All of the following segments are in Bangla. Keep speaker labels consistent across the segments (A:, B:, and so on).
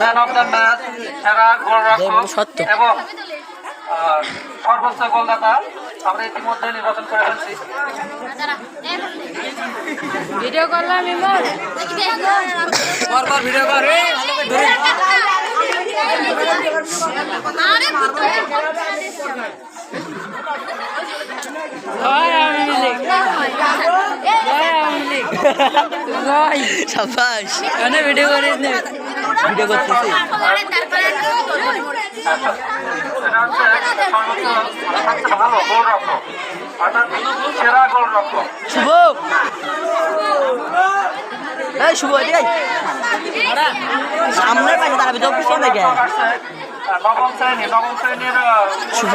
A: ম্যান অফ দ্য ম্যাচ সেরা গোলরক্ষক। এবং সর্বোচ্চ গোলদাতা। আমরা ইতিমধ্যে নির্বাচন করে ফেলছি।
B: ভিডিও করলাম ইমন জয়
C: সাবাস।
B: কেন ভিডিও করিস না।
C: ভিডিও করতেছি। শুভ। এই শুভ এদিকে আয়। সামনের পাশে দাঁড়াবি তো পিছনে দেখে
A: নবম শ্রেণি নবম শ্রেণির
C: শুভ।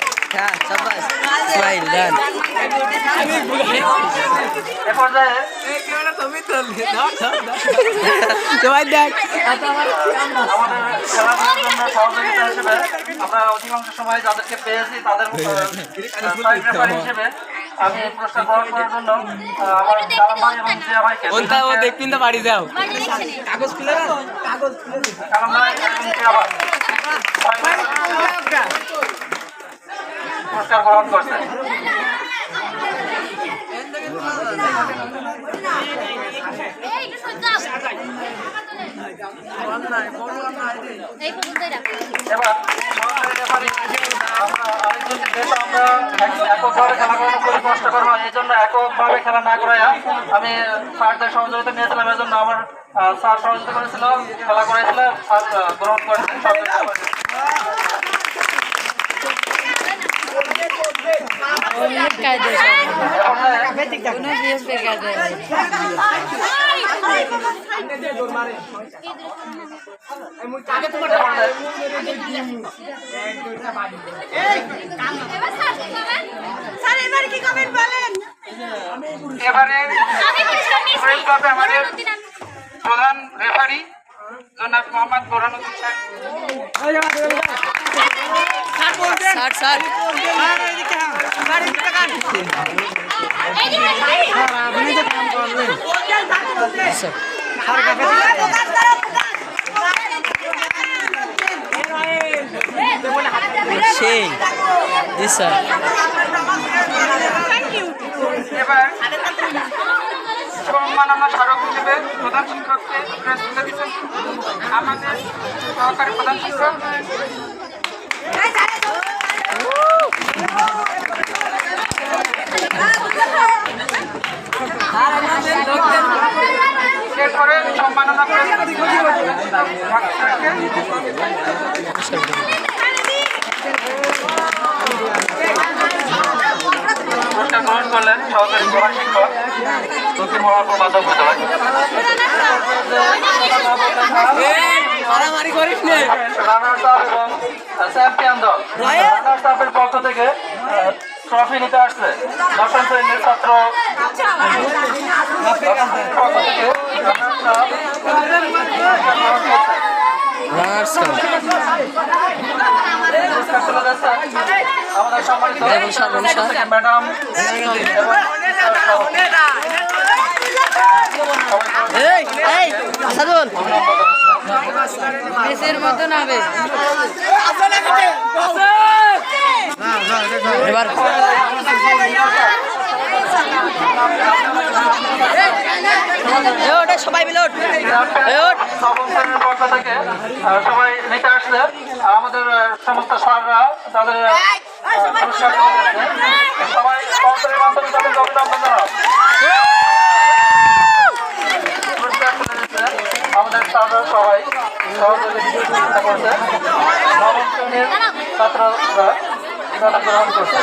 C: হ্যাঁ সাবাস সবাই
A: অধিকাংশ সময় যাদেরকে তাদের হিসেবে
C: তো বাড়ি যাও
A: ভাই এবং জিয়া ভাই পুরস্কার গ্রহণ করছে। এবার কষ্টকর হয় এই জন্য এককভাবে খেলা না করাইয়া আমি স্যারদের সহযোগিতা নিয়েছিলাম, এই জন্য আমার স্যার সহযোগিতা করেছিল, খেলা করাইছিল স্যার গ্রহণ করেছেন সরকারি রেফারি। প্রধান রেফারি জনাব মোহাম্মদ বোরহানুদ্দিন সাহেব
C: স্যার স্যার সেই জি স্যার।
A: সম্মাননা স্মারক হিসেবে প্রধান শিক্ষককে তুলে দিচ্ছেন আমাদের সহকারী প্রধান শিক্ষক সম্মাননা গ্রহণ করলেন সহকারী প্রধান শিক্ষক দক্ষিণ মহাপুর মাধব বিদ্যালয়
C: মারামারি করিস নে।
A: এবং চ্যাম্পিয়ন দল পক্ষ থেকে ট্রফি নিতে আসছে। শ্রেণির ছাত্র পক্ষ থেকে আমাদের সম্মানিত ম্যাডাম
C: এই এই আসাদুল।
B: মেসের মতন হবে
C: এবার সবাই মিলে
A: সবাই নিতে আসছে আমাদের সমস্ত স্যাররা তাদের। সবাই তাদের অভিনন্দন জানাও। পুরস্কার তুলে দিচ্ছে আমাদের স্যাররা সবাই সহযোগিতা করছে নবম শ্রেণির ছাত্ররা তারা গ্রহণ করছে